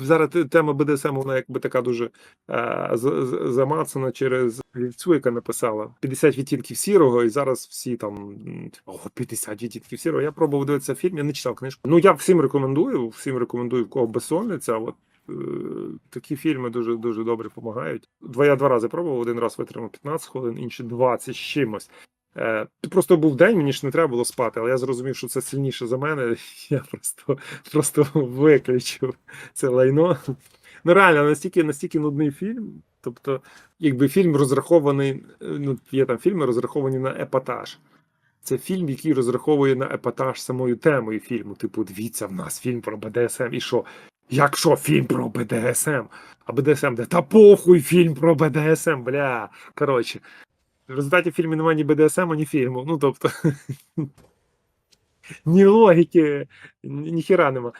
Зараз тема БДСМ, вона якби така дуже е, замацана через вівцю, яка написала 50 відтінків сірого, і зараз всі там о, 50 відтінків сірого. Я пробував дивитися фільм, я не читав книжку. Ну я всім рекомендую, всім рекомендую, в кого безсонниця. От е, такі фільми дуже дуже добре допомагають. Два я два рази пробував, один раз витримав 15 хвилин, інший 20 з чимось. Е, просто був день, мені ж не треба було спати, але я зрозумів, що це сильніше за мене. Я просто, просто виключив це лайно. Ну реально, настільки, настільки нудний фільм. Тобто, якби фільм розрахований, ну, є там фільми, розраховані на епатаж. Це фільм, який розраховує на епатаж самою темою фільму. Типу, дивіться, в нас фільм про БДСМ. І що? Як що фільм про БДСМ? А БДСМ де? Та похуй фільм про БДСМ, бля. Коротше. В результаті в фільмі немає ні БДСМ, ні фільму. Ну, тобто. Ні логіки, ні, ніхіра нема.